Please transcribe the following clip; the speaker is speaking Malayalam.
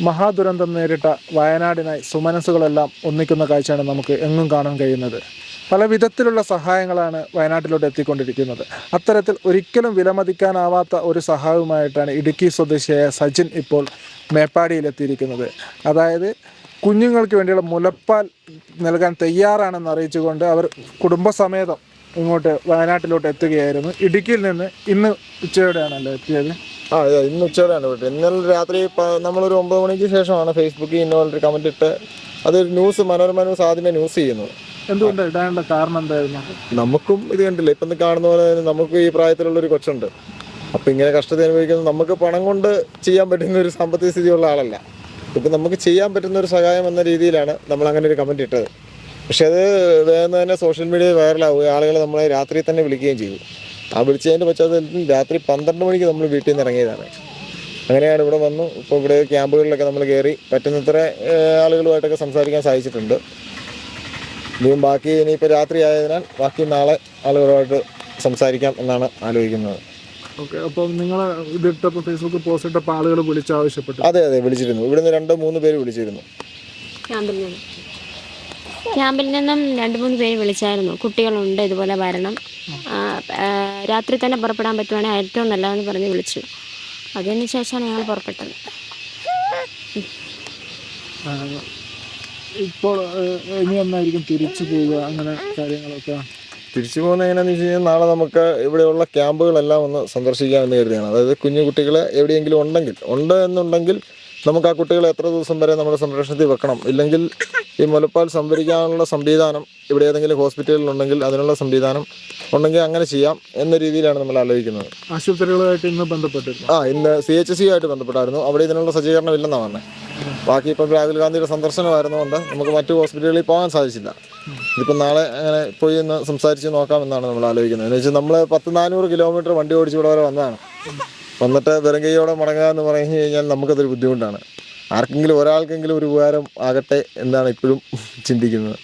മഹാദുരന്തം നേരിട്ട വയനാടിനായി സുമനസ്സുകളെല്ലാം ഒന്നിക്കുന്ന കാഴ്ചയാണ് നമുക്ക് എങ്ങും കാണാൻ കഴിയുന്നത്. പല വിധത്തിലുള്ള സഹായങ്ങളാണ് വയനാട്ടിലോട്ട് എത്തിക്കൊണ്ടിരിക്കുന്നത്. അത്തരത്തിൽ ഒരിക്കലും വിലമതിക്കാനാവാത്ത ഒരു സഹായവുമായിട്ടാണ് ഇടുക്കി സ്വദേശിയായ സജിൻ ഇപ്പോൾ മേപ്പാടിയിലെത്തിയിരിക്കുന്നത്. അതായത് കുഞ്ഞുങ്ങൾക്ക് വേണ്ടിയുള്ള മുലപ്പാൽ നൽകാൻ തയ്യാറാണെന്ന് അറിയിച്ചുകൊണ്ട് അവർ കുടുംബസമേതം ഇങ്ങോട്ട് വയനാട്ടിലോട്ട് എത്തുകയായിരുന്നു. ഇടുക്കിയിൽ നിന്ന് ഇന്ന് ഉച്ചയോടെയാണല്ലോ എത്തിയത്? ആ അതെ ഇന്ന് ഉച്ചയോടെയാണ് വിട്ടത്. ഇന്നലെ രാത്രി നമ്മളൊരു ഒമ്പത് മണിക്ക് ശേഷമാണ് ഫേസ്ബുക്കിൽ ഇന്നോലൊരു കമന്റ് ഇട്ട് അതൊരു ന്യൂസ് മനോരമ ന്യൂസ് ആദ്യമേ ന്യൂസ് ചെയ്യുന്നത്. എന്തുകൊണ്ട്? ഇടാനുള്ള കാരണം എന്തായിരുന്നു? നമുക്കും ഇത് കണ്ടില്ല? ഇപ്പം കാണുന്ന പോലെ തന്നെ നമുക്ക് ഈ പ്രായത്തിലുള്ളൊരു കൊച്ചുണ്ട്. അപ്പം ഇങ്ങനെ കഷ്ടത അനുഭവിക്കുന്നത് നമുക്ക് പണം കൊണ്ട് ചെയ്യാൻ പറ്റുന്ന ഒരു സാമ്പത്തിക സ്ഥിതിയുള്ള ആളല്ല. ഇപ്പം നമുക്ക് ചെയ്യാൻ പറ്റുന്ന ഒരു സഹായം എന്ന രീതിയിലാണ് നമ്മൾ അങ്ങനെ ഒരു കമന്റ് ഇട്ടത്. പക്ഷേ അത് വേഗം തന്നെ സോഷ്യൽ മീഡിയയിൽ വൈറലാവുകയും ആളുകൾ നമ്മളെ രാത്രി തന്നെ വിളിക്കുകയും ചെയ്തു. ആ വിളിച്ചതിന്റെ പശ്ചാത്തലത്തിൽ രാത്രി പന്ത്രണ്ട് മണിക്ക് നമ്മൾ വീട്ടിൽ നിന്ന് ഇറങ്ങിയതാണ്. അങ്ങനെയാണ് ഇവിടെ വന്നു. ഇപ്പോൾ ഇവിടെ ക്യാമ്പുകളിലൊക്കെ നമ്മൾ കയറി പറ്റുന്നത്ര ആളുകളുമായിട്ടൊക്കെ സംസാരിക്കാൻ സാധിച്ചിട്ടുണ്ട്. ഇനിയും ബാക്കി ഇനിയിപ്പോൾ രാത്രി ആയതിനാൽ ബാക്കി നാളെ ആളുകളുമായിട്ട് സംസാരിക്കാം എന്നാണ് ആലോചിക്കുന്നത്. ഓക്കെ അപ്പോൾ നിങ്ങൾ ഇതിട്ടപ്പോൾ ഫേസ്ബുക്ക് പോസ്റ്റ് ഇട്ടപ്പോൾ ആളുകൾ വിളിച്ച് ആവശ്യപ്പെട്ടു. അതെ അതെ വിളിച്ചിരുന്നു. ഇവിടുന്ന് രണ്ടോ മൂന്ന് പേര് വിളിച്ചിരുന്നു. ക്യാമ്പിൽ നിന്നും. ക്യാമ്പിൽ നിന്നും രണ്ട് മൂന്ന് പേര് വിളിച്ചായിരുന്നു. കുട്ടികളുണ്ട് ഇതുപോലെ വരണം. രാത്രി തന്നെ പുറപ്പെടാൻ പറ്റുവാണെങ്കിൽ ഏറ്റവും നല്ലതെന്ന് പറഞ്ഞ് വിളിച്ചു. അതിന് ശേഷമാണ് ഞങ്ങൾ പുറപ്പെട്ടത്. ഇപ്പോൾ ഇനി എന്നായിരിക്കും തിരിച്ചു പോവുക അങ്ങനെ കാര്യങ്ങളൊക്കെ. തിരിച്ചു പോകുന്ന എങ്ങനെയാണെന്ന് വെച്ച് കഴിഞ്ഞാൽ നാളെ നമുക്ക് ഇവിടെയുള്ള ക്യാമ്പുകളെല്ലാം ഒന്ന് സന്ദർശിക്കാമെന്ന് കരുതിയാണ്. അതായത് കുഞ്ഞു കുട്ടികൾ എവിടെയെങ്കിലും ഉണ്ടെങ്കിൽ ഉണ്ട് എന്നുണ്ടെങ്കിൽ നമുക്ക് ആ കുട്ടികളെ എത്ര ദിവസം വരെ നമ്മുടെ സംരക്ഷണത്തിൽ വെക്കണം? ഇല്ലെങ്കിൽ ഈ മുലപ്പാൽ സംഭരിക്കാനുള്ള സംവിധാനം ഇവിടെ ഏതെങ്കിലും ഹോസ്പിറ്റലുകളുണ്ടെങ്കിൽ അതിനുള്ള സംവിധാനം ഉണ്ടെങ്കിൽ അങ്ങനെ ചെയ്യാം എന്ന രീതിയിലാണ് നമ്മൾ ആലോചിക്കുന്നത്. ആശുപത്രികളുമായിട്ട് ഇന്ന് ബന്ധപ്പെട്ടിരുന്നു? ആ ഇന്ന് സി എച്ച് സി ആയിട്ട് ബന്ധപ്പെട്ടായിരുന്നു. അവിടെ ഇതിനുള്ള സജ്ജീകരണം ഇല്ലെന്നാണ് പറഞ്ഞത് ബാക്കി ഇപ്പം രാഹുൽ ഗാന്ധിയുടെ സന്ദർശനമായിരുന്നുകൊണ്ട് നമുക്ക് മറ്റു ഹോസ്പിറ്റലുകളിൽ പോകാൻ സാധിച്ചില്ല. ഇതിപ്പോൾ നാളെ അങ്ങനെ പോയി ഒന്ന് സംസാരിച്ച് നോക്കാമെന്നാണ് നമ്മൾ ആലോചിക്കുന്നത്. എന്ന് വെച്ചാൽ നമ്മൾ പത്ത് നാനൂറ് കിലോമീറ്റർ വണ്ടി ഓടിച്ച് ഇവിടെ വരെ വന്നതാണ്. വന്നിട്ട് വെറും കൈയോടെ മടങ്ങുക എന്ന് പറഞ്ഞു കഴിഞ്ഞാൽ നമുക്കതൊരു ബുദ്ധിമുട്ടാണ്. ആർക്കെങ്കിലും ഒരാൾക്കെങ്കിലും ഒരു ഉപകാരം ആകട്ടെ എന്നാണ് ഇപ്പോഴും ചിന്തിക്കുന്നത്.